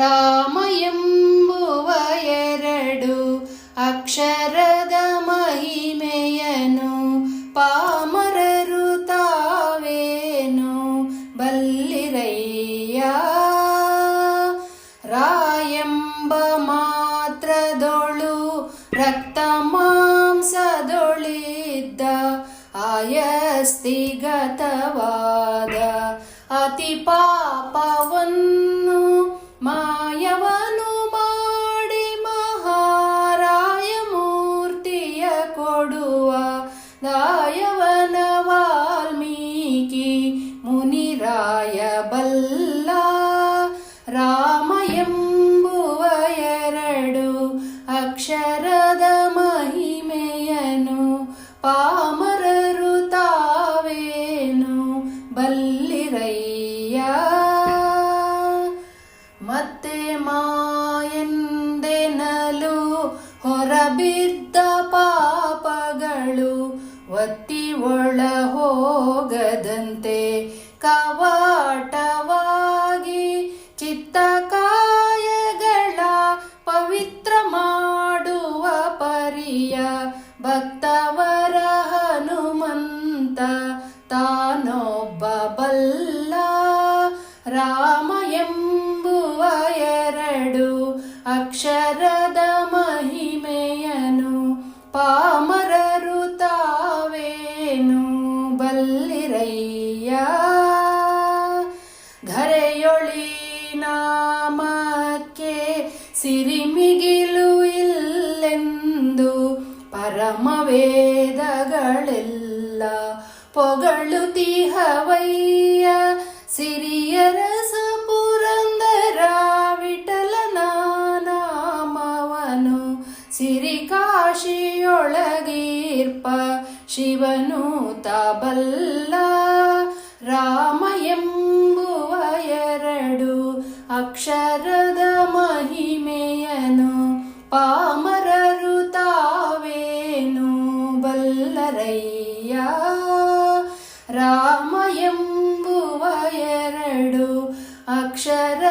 ರಾಮ ಎಂಬುವ ಎರಡು ಅಕ್ಷರದ ಮಹಿಮೆಯನು ಪಾಮರರು ತಾವೇನು ಬಲ್ಲಿರಯ್ಯ ರಾಯಂಬ ಮಾತ್ರದೊಳು ರಕ್ತ ಮಾಂಸದೊಳಿದ್ದ ಆಯಸ್ತಿಗತವಾದ ಅತಿ ಪಾಪವನ್ನು ದಾಯವನ ವಾಲ್ಮೀಕಿ ಮುನಿರಾಯ ಬಲ್ಲ. ರಾಮ ಎಂಬುವ ಎರಡು ಅಕ್ಷರದ ಮಹಿಮೆಯನು. ಪಾಮರರು ತಾವೇನು ಬಲ್ಲಿರಯ್ಯ? ಮತ್ತೆ ಮಾಯಂದೆನಲು ಹೊರಬಿದ್ದ ಪಾಪಗಳು ಒತ್ತಿ ಒಳ ಹೋಗದಂತೆ ಕವಾಟವಾಗಿ ಚಿತ್ತಕಾಯಗಳ ಪವಿತ್ರ ಮಾಡುವ ಪರಿಯ ಭಕ್ತವರ ಹನುಮಂತ ತಾನೊಬ್ಬ ಬಲ್ಲ ರಾಮ ಎಂಬುವ ಎರಡು ಅಕ್ಷರದ ಬಲ್ಲಿರಯ್ಯ ಧರೆಯೊಳಿ ನಾಮಕ್ಕೆ ಸಿರಿಮಿಗಿಲು ಇಲ್ಲೆಂದು ಪರಮವೇದಗಳೆಲ್ಲ ಪೊಗಳುತಿಹವಯ್ಯ ಸಿರಿಯರಸ ನಾಮವನು ಸಿರಿಕಾಶಿಯೊಳಗೀರ್ಪ ಶಿವನು ತಬಲ್ಲ ರಾಮ ಎಂಬುವ ಎರಡು ಅಕ್ಷರದ ಮಹಿಮೆಯನು ಪಾಮರರು ತಾವೇನು ಬಲ್ಲರಯ್ಯ? ರಾಮ ಎಂಬುವ ಎರಡು ಮಹಿಮೆಯ